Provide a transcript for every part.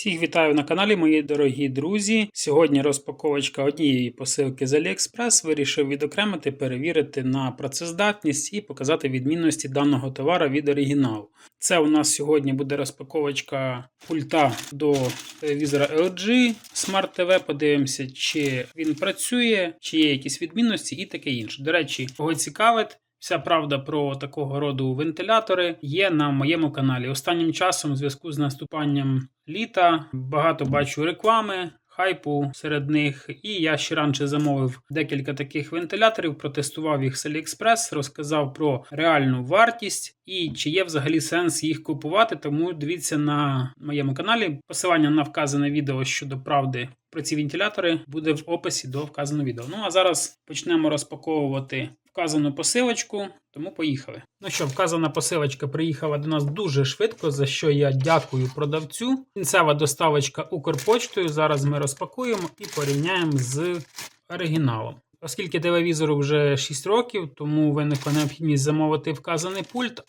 Всіх вітаю на каналі, мої дорогі друзі. Сьогодні розпаковочка однієї посилки з AliExpress. Вирішив відокремити, перевірити на працездатність і показати відмінності даного товара від оригіналу. Це у нас сьогодні буде розпаковочка пульта до телевізора LG Smart TV. Подивимося, чи він працює, чи є якісь відмінності і таке інше. До речі, кого цікавить. Вся правда про такого роду вентилятори є на моєму каналі. Останнім часом, в зв'язку з наступанням літа, багато бачу реклами, хайпу серед них. І я ще раніше замовив декілька таких вентиляторів, протестував їх з AliExpress, розказав про реальну вартість і чи є взагалі сенс їх купувати. Тому дивіться на моєму каналі. Посилання на вказане відео щодо правди про ці вентилятори буде в описі до вказаного відео. Ну а зараз почнемо розпаковувати вказану посилочку, тому поїхали. Ну що, вказана посилочка приїхала до нас дуже швидко, за що я дякую продавцю. Кінцева доставочка Укрпочтою. Зараз ми розпакуємо і порівняємо з оригіналом. Оскільки телевізору вже 6 років, тому виникла необхідність замовити вказаний пульт.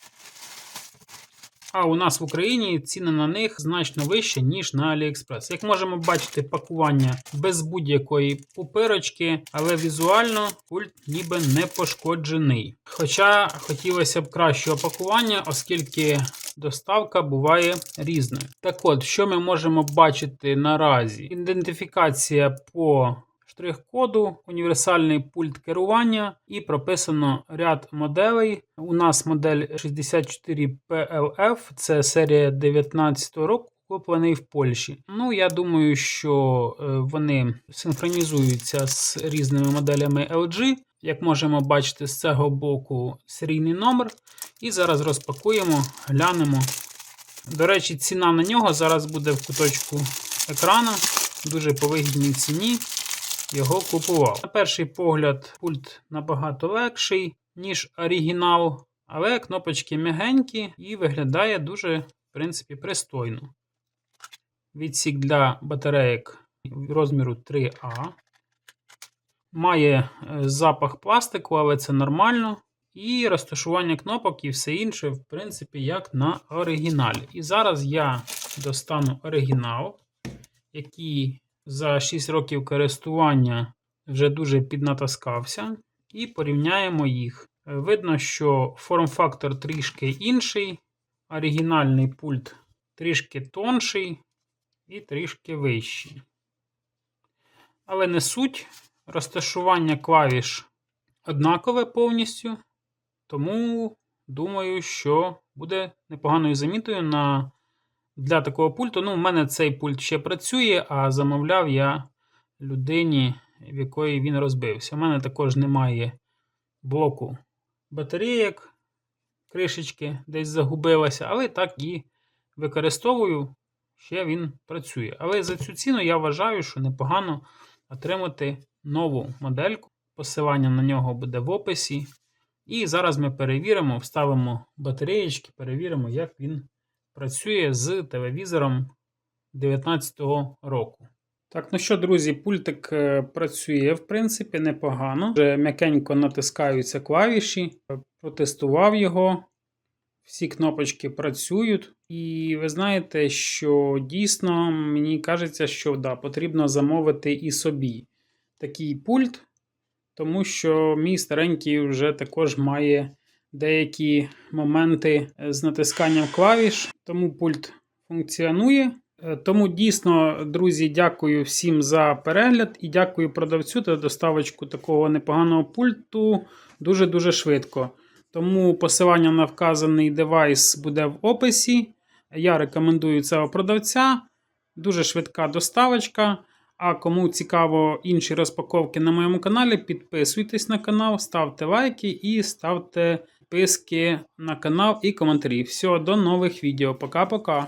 А у нас в Україні ціни на них значно вищі, ніж на AliExpress. Як можемо бачити, пакування без будь-якої пупирочки, але візуально пульт ніби не пошкоджений. Хоча хотілося б кращого пакування, оскільки доставка буває різною. Так от, що ми можемо бачити наразі? Ідентифікація по штрих-коду, універсальний пульт керування і прописано ряд моделей. У нас модель 64PLF, це серія 19 року. Куплений в Польщі. Ну, я думаю, що е, вони синхронізуються з різними моделями LG. Як можемо бачити, з цього боку серійний номер. І зараз розпакуємо, глянемо. До речі, ціна на нього зараз буде в куточку екрана. Дуже по вигідній ціні його купував. На перший погляд, пульт набагато легший, ніж оригінал, але кнопочки м'ягенькі і виглядає дуже, в принципі, пристойно. Відсік для батарейок розміру 3А. Має е, запах пластику, але це нормально. І розташування кнопок і все інше, в принципі, як на оригіналі. І зараз я достану оригінал, який за 6 років користування вже дуже піднатаскався, і порівняємо їх. Видно, що форм-фактор трішки інший, оригінальний пульт трішки тонший і трішки вищий. Але не суть, розташування клавіш однакове повністю, тому думаю, що буде непоганою замітою на для такого пульту. Ну, У мене цей пульт ще працює, а замовляв я людині, в якої він розбився. У мене також немає блоку батарейок, кришечки десь загубилася, але так і використовую, ще він працює. Але за цю ціну я вважаю, що непогано отримати нову модельку. Посилання на нього буде в описі. І зараз ми перевіримо, вставимо батареєчки, перевіримо, як він працює з телевізором 19-го року. Так, ну що, друзі, пультик е, працює, в принципі, непогано. Вже м'якенько натискаються клавіші, протестував його. Всі кнопочки працюють. І ви знаєте, що дійсно мені кажеться, що да, потрібно замовити і собі такий пульт, тому що мій старенький вже також має деякі моменти з натисканням клавіш, тому пульт функціонує. Е, тому дійсно, друзі, дякую всім за перегляд і дякую продавцю та доставочку такого непоганого пульту дуже-дуже швидко. Тому посилання на вказаний девайс буде в описі. Я рекомендую цього продавця. Дуже швидка доставочка. А кому цікаво інші розпаковки на моєму каналі, підписуйтесь на канал, ставте лайки і ставте підписки на канал і коментарі. Все, до нових відео. Пока-пока.